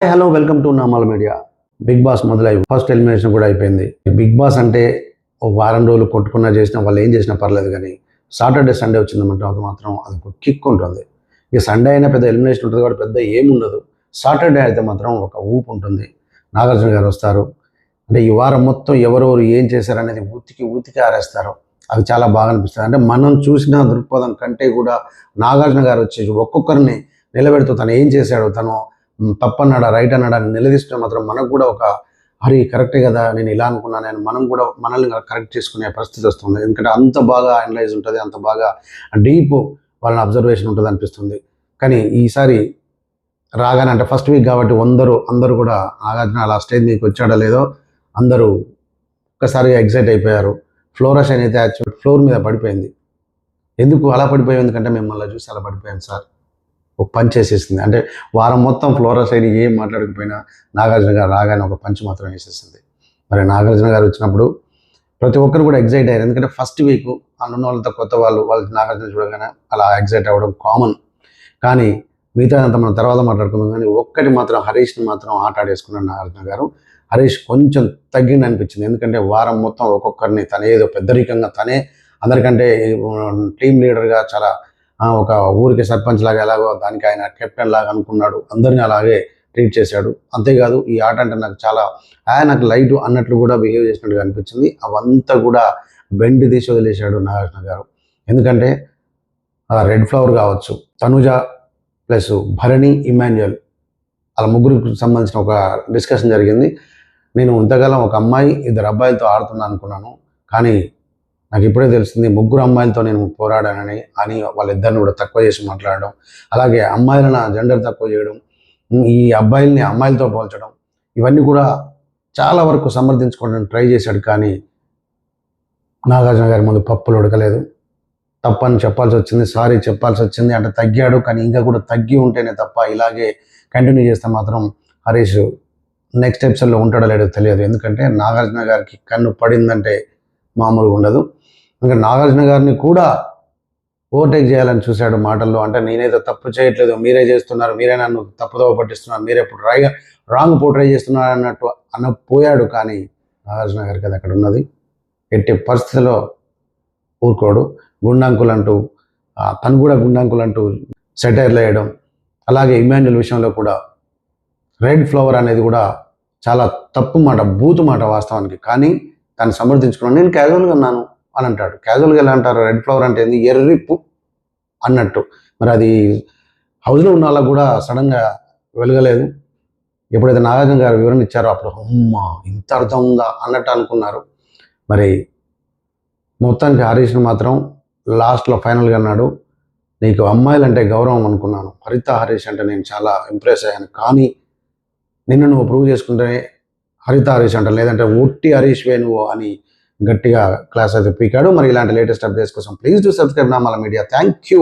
Hello welcome to Namala media. Bigg Boss మొదలై first elimination కూడా అయిపోయింది. బిగ్ బాస్ అంటే ఓ వారం రోజులు కొట్టుకున్నా చేసినా వాళ్ళు ఏం చేసినా పర్లేదు కానీ సాటర్డే సండే వచ్చిందంటే అది మాత్రం అది ఒక కిక్ ఉంటుంది. ఇక సండే అయినా పెద్ద ఎలిమినేషన్ ఉంటుంది కాబట్టి పెద్ద ఏముండదు సాటర్డే అయితే మాత్రం ఒక ఊపు ఉంటుంది. నాగార్జున గారు వస్తారు. అంటే ఈ వారం మొత్తం ఎవరెవరు ఏం చేశారనేది ఉతికి ఉతికి ఆరేస్తారు. అది చాలా బాగా అనిపిస్తుంది. అంటే మనం చూసిన దృక్పథం కంటే కూడా నాగార్జున గారు వచ్చి ఒక్కొక్కరిని నిలబెడుతూ తను ఏం చేశాడు తను తప్పన్నాడా రైట్ అన్నాడా అని నిలదీస్తే మాత్రం మనకు కూడా ఒక హరి కరెక్టే కదా నేను ఇలా అనుకున్నాను అని మనం కూడా మనల్ని కరెక్ట్ చేసుకునే పరిస్థితి వస్తుంది. ఎందుకంటే అంత బాగా అనలైజ్ ఉంటుంది అంత బాగా డీప్ వాళ్ళని అబ్జర్వేషన్ ఉంటుంది అనిపిస్తుంది. కానీ ఈసారి రాగానే అంటే ఫస్ట్ వీక్ కాబట్టి అందరూ అందరూ కూడా నాగార్జున అలా స్టేజ్ మీకు వచ్చాడో లేదో అందరూ ఒక్కసారిగా ఎగ్జైట్ అయిపోయారు. ఫ్లోరస్ అయితే యాక్చువల్ ఫ్లోర్ మీద పడిపోయింది. ఎందుకు అలా పడిపోయాం ఎందుకంటే మిమ్మల్ని చూసి అలా పడిపోయాను సార్. ఒక పంచ్ వేసేసింది. అంటే వారం మొత్తం ఫ్లోరా అయిన ఏం మాట్లాడకపోయినా నాగార్జున గారు రాగానే ఒక పంచ్ మాత్రం వేసేసింది. మరి నాగార్జున గారు వచ్చినప్పుడు ప్రతి ఒక్కరు కూడా ఎగ్జైట్ అయ్యారు. ఎందుకంటే ఫస్ట్ వీక్ ఉన్న వాళ్ళతో కొత్త వాళ్ళు వాళ్ళు నాగార్జున చూడగానే అలా ఎగ్జైట్ అవ్వడం కామన్ కానీ మిగతా అంతా మనం తర్వాత మాట్లాడుకుందాం. కానీ ఒక్కటి మాత్రం హరీష్ని మాత్రం ఆట ఆడేసుకున్నాడు నాగార్జున గారు. హరీష్ కొంచెం తగ్గింది అనిపించింది. ఎందుకంటే వారం మొత్తం ఒక్కొక్కరిని తనే ఏదో పెద్దరికంగా తనే అందరికంటే టీం లీడర్గా చాలా ఒక ఊరికి సర్పంచ్ లాగా ఎలాగో దానికి ఆయన కెప్టెన్ లాగా అనుకున్నాడు. అందరినీ అలాగే ట్రీట్ చేశాడు. అంతేకాదు ఈ ఆట అంటే నాకు చాలా ఆయన నాకు లైట్ అన్నట్లు కూడా బిహేవ్ చేసినట్టుగా అనిపించింది. అవంతా కూడా బెండ్ తీసి వదిలేశాడు నాగార్జున గారు. ఎందుకంటే రెడ్ ఫ్లవర్ కావచ్చు తనుజ ప్లస్ భరణి ఇమాన్యుయల్ అలా ముగ్గురికి సంబంధించిన ఒక డిస్కషన్ జరిగింది. నేను ఇంతకాలం ఒక అమ్మాయి ఇద్దరు అబ్బాయిలతో ఆడుతున్నాను అనుకున్నాను. కానీ నాకు ఇప్పుడే తెలిసింది ముగ్గురు అమ్మాయిలతో నేను పోరాడానని అని వాళ్ళిద్దరిని కూడా తక్కువ చేసి మాట్లాడడం. అలాగే అమ్మాయిలను జెండర్ తక్కువ చేయడం ఈ అబ్బాయిల్ని అమ్మాయిలతో పోల్చడం ఇవన్నీ కూడా చాలా వరకు సమర్థించుకోవడానికి ట్రై చేశాడు కానీ నాగార్జున గారి ముందు పప్పులు ఉడకలేదు. తప్పని చెప్పాల్సి వచ్చింది సారీ చెప్పాల్సి వచ్చింది. అంటే తగ్గాడు కానీ ఇంకా కూడా తగ్గి ఉంటేనే తప్ప ఇలాగే కంటిన్యూ చేస్తే మాత్రం హరీష్ నెక్స్ట్ ఎపిసోడ్లో ఉంటాడో లేదో తెలియదు. ఎందుకంటే నాగార్జున గారికి కన్ను పడిందంటే మామూలుగా ఉండదు. ఇంకా నాగార్జున గారిని కూడా ఓవర్టేక్ చేయాలని చూశాడు మాటల్లో. అంటే నేనేదో తప్పు చేయట్లేదు మీరే చేస్తున్నారు మీరే నన్ను తప్పుదోవ పట్టిస్తున్నారు మీరే ఇప్పుడు రైగా రాంగ్ పోట్రై చేస్తున్నారు అన్నట్టు అన్న పోయాడు కానీ నాగార్జున గారికి అది అక్కడ ఉన్నది. ఎట్టి పరిస్థితిలో ఊరుకోడు. గుండంకులంటూ అంటూ తను కూడా గుండాంకులు అంటూ సెటైర్లు వేయడం అలాగే ఇమాన్యుల్ విషయంలో కూడా రెడ్ ఫ్లవర్ అనేది కూడా చాలా తప్పు మాట బూతు మాట వాస్తవానికి. కానీ దాన్ని సమర్థించుకున్నాను నేను క్యాజువల్గా ఉన్నాను. అని అంటాడు. క్యాజువల్గా ఎలా అంటారు? రెడ్ ఫ్లవర్ అంటే ఏంది? ఎర్రిప్పు అన్నట్టు. మరి అది హౌస్లో ఉన్న వాళ్ళకు కూడా సడన్గా వెలగలేదు. ఎప్పుడైతే నాగార్జున గారు వివరణ ఇచ్చారో అప్పుడు అమ్మా ఇంత అర్థం ఉందా అన్నట్టు అనుకున్నారు. మరి మొత్తానికి హరీష్ను మాత్రం లాస్ట్లో ఫైనల్గా అన్నాడు. నీకు అమ్మాయిలంటే గౌరవం అనుకున్నాను. హరిత హరీష్ అంటే నేను చాలా ఇంప్రెస్ అయ్యాను. కానీ నిన్ను నువ్వు ప్రూవ్ చేసుకుంటే హరిత హరీష్ అంట లేదంటే ఒట్టి హరీష్ వే నువ్వు అని గట్టిగా క్లాస్ అయితే పీకాడు. మరి ఇలాంటి లేటెస్ట్ అప్డేట్స్ కోసం ప్లీజ్ టు సబ్స్క్రైబ్ నా మన మీడియా. Thank you